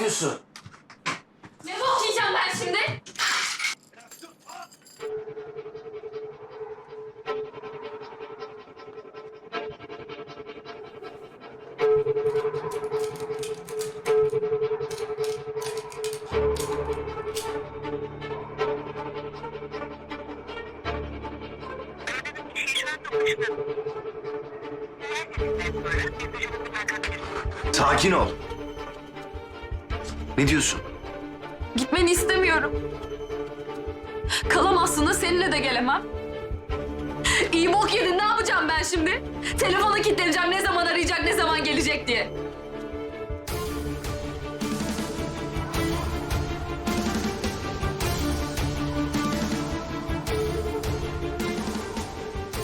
yapıyorsun? Ne yiyeceğim ben şimdi? Sakin ol. Ne diyorsun? Gitmeni istemiyorum. Kalamazsın da seninle de gelemem. İyi bok yedin ne yapacağım ben şimdi? Telefona kilitleneceğim ne zaman arayacak ne zaman gelecek diye.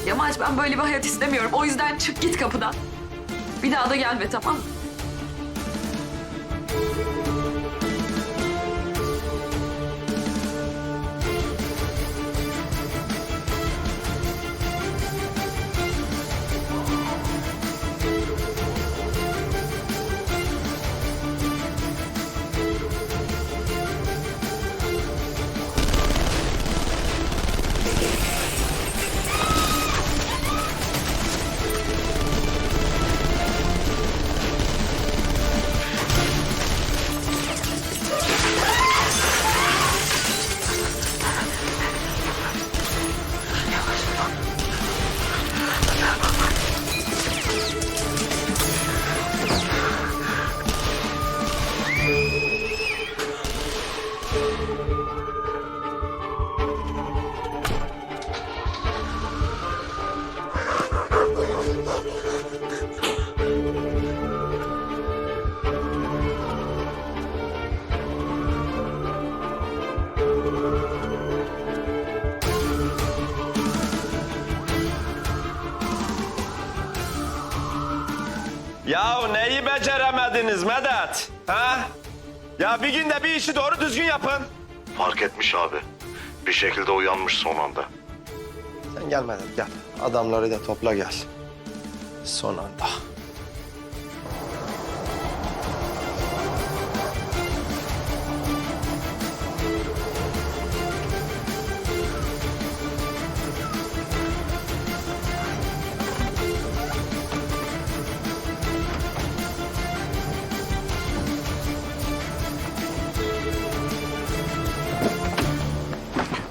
Yamaç ben böyle bir hayat istemiyorum. O yüzden çık git kapıdan. Bir daha da gelme tamam mı? Ya neyi beceremediniz Medet? Ha? Ya bir günde bir işi doğru düzgün yapın. Fark etmiş abi. Bir şekilde uyanmış son anda. Sen gel Medet gel. Adamları da topla gel. Son anda.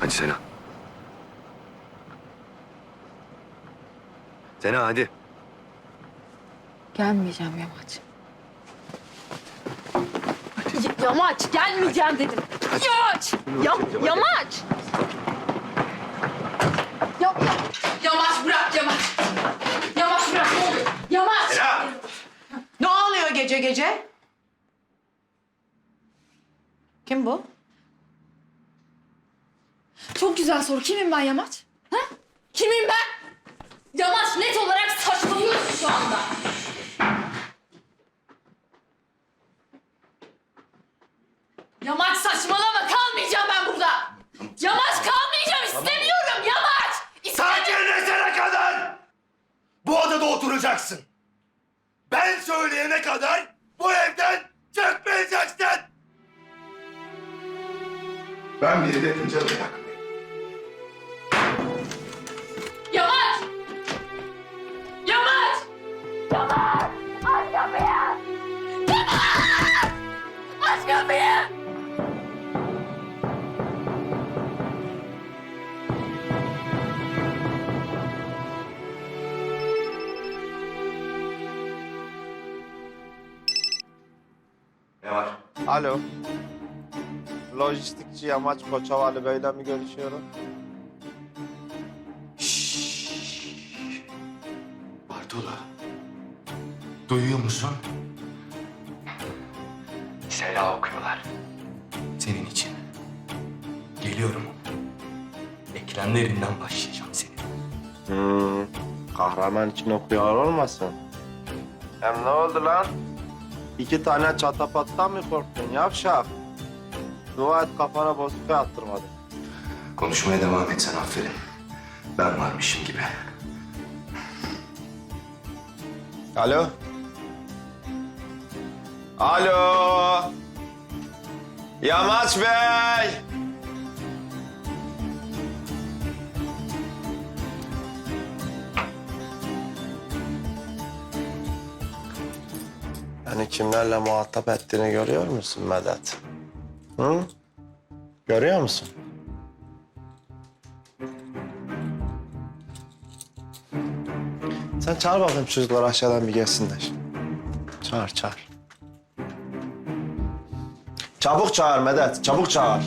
Hadi Sena. Sena hadi. Gelmeyeceğim Yamaç. Y- Yamaç gelmeyeceğim dedim. Yamaç! Ya, yamaç! Ya, ya, yamaç bırak Yamaç. Yamaç bırak ne oluyor? Yamaç! Ne oluyor gece gece? Kim bu? Çok güzel soru. Kimim ben Yamaç? Ha? Kimim ben? Yamaç net olarak saçmalıyorsun şu anda. Yamaç saçmalama kalmayacağım ben burada. Yamaç kalmayacağım istemiyorum Yamaç. İstemiyorum. Sakinleşene kadar bu odada oturacaksın. Ben söyleyene kadar bu evden çıkmayacaksın. Ben biri de pencerede yakmayayım. Alo. Lojistikçi Yamaç Koçovalı Bey'le mi görüşüyorum? Bartolo. Duyuyor musun? Sela okuyorlar. Senin için. Geliyorum. Eklemlerinden başlayacağım senin. Hmm, kahraman için okuyor olmasın? Hem ne oldu lan? İki tane çatapattan mı korktun yavşak? Dua et kafana bozuk attırmadı. Konuşmaya devam et sen aferin. Ben varmışım gibi. Alo? Alo? Yamaç Bey! Beni kimlerle muhatap ettiğini görüyor musun Medet? Hı? Görüyor musun? Sen çağır bakayım çocuklar aşağıdan bir gelsinler. Çağır, çağır. Çabuk çağır Medet, çabuk çağır.